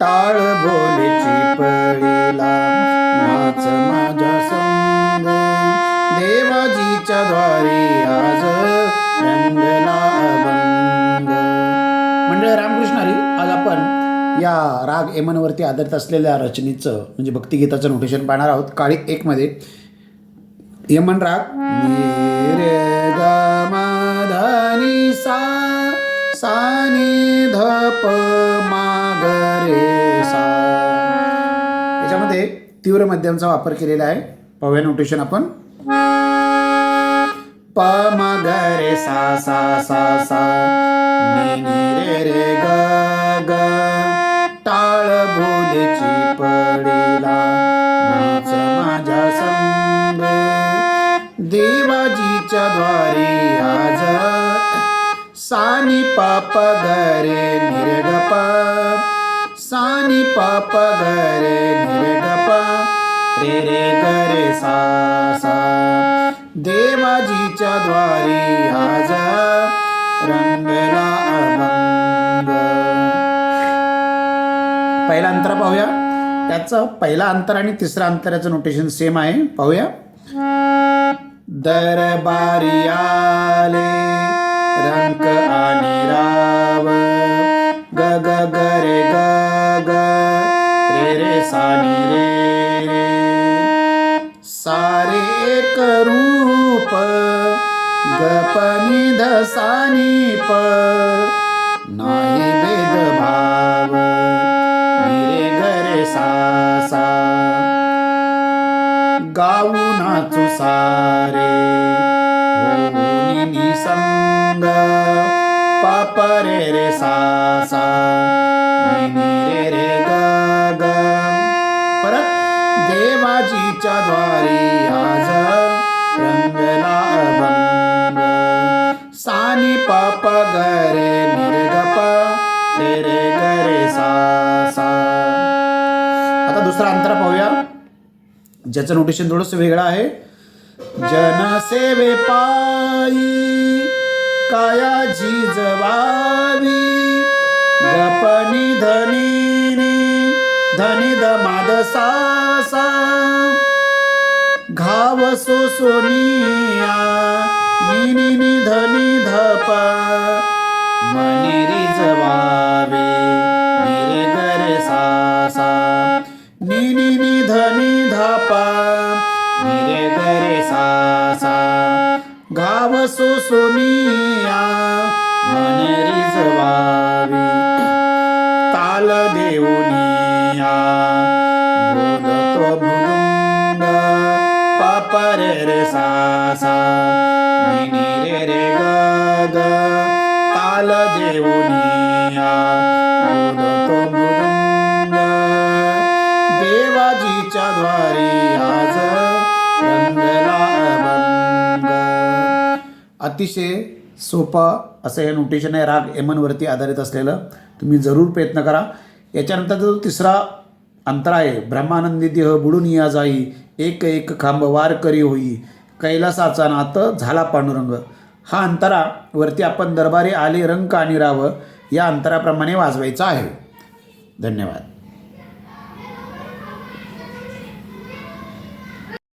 टाळ भोलेची पळीला नाच माझ्या संग. देवाजीच्या द्वारे आज रंगला अभंग. मंडळ रामकृष्ण आज आपण या राग एमनवरती आधारित असलेल्या रचनेचं म्हणजे भक्तिगीताचं नोटेशन पाहणार आहोत. काळी एकमध्ये यमन राग रे ग ध नि सा सा नि ध प तीव्र मध्यमचा वापर केलेला आहे. पाहूया नोटेशन आपण. प म ग रे सा सा सा सा. नी नी रे रे ग ग. टाळ भोलेची पडीला नाच माझ्या संग. देवाजीच्या द्वारी आज. सानी पाप गरे निरगप. सानी पाप गरे निर्गपा रे रे करे सा सा। देवाजीच्या द्वारी आज रंगला अभंग। पहिला अंतर पाहूया. त्याचं पहिला अंतर आणि तिसरा अंतराचं नोटेशन सेम आहे. पाहूया. दरबारी आले रंक आणि राव ग ग ग रे ग. ग रे रे सानी रे रे सारे एक रूप गपनी धसानी प नाही भेद भाव रे ग रे सा सा गाऊ नाचू सारे होऊन निसंग पाप रे रे सा सा रे रे ग ग. परत देवाजीच्या द्वारी आज रंगला अभंग सानी पाप गरे निर्गप. रे रे गरे सा सा आता दुसरा अंतर पाहूया. ज्याचं नोटेशन थोडंसं वेगळं आहे. जनसेवे पायी काया झिजवावी गपनी धनी धनी दमाद सासा। घाव सोसोनिया निनी नि धनी धप। मनेरी जवावे निरे गरे सासा। निनी नि धनी धापा निरे गरे सासा। सो सोनिया मनेरी जवावे काल देऊनिया बोलतो मृदुंग पाप रे रे सासा. रे रे ग काल देऊनिया बोलतो मृदुंग देवाजीच्या द्वारी आज रंगला अतिशय सोपा असं हे नोटेशन आहे. राग एमनवरती आधारित असलेलं. तुम्ही जरूर प्रयत्न करा. याच्यानंतर जो तिसरा अंतर आहे ब्रह्मानंदी देह बुडून या जाई एक एक खांब वार करी होई कैलासाचा नात झाला पांडुरंग. हा अंतरावरती आपण दरबारी आले रंग आणि राव या अंतराप्रमाणे वाजवायचा आहे. धन्यवाद.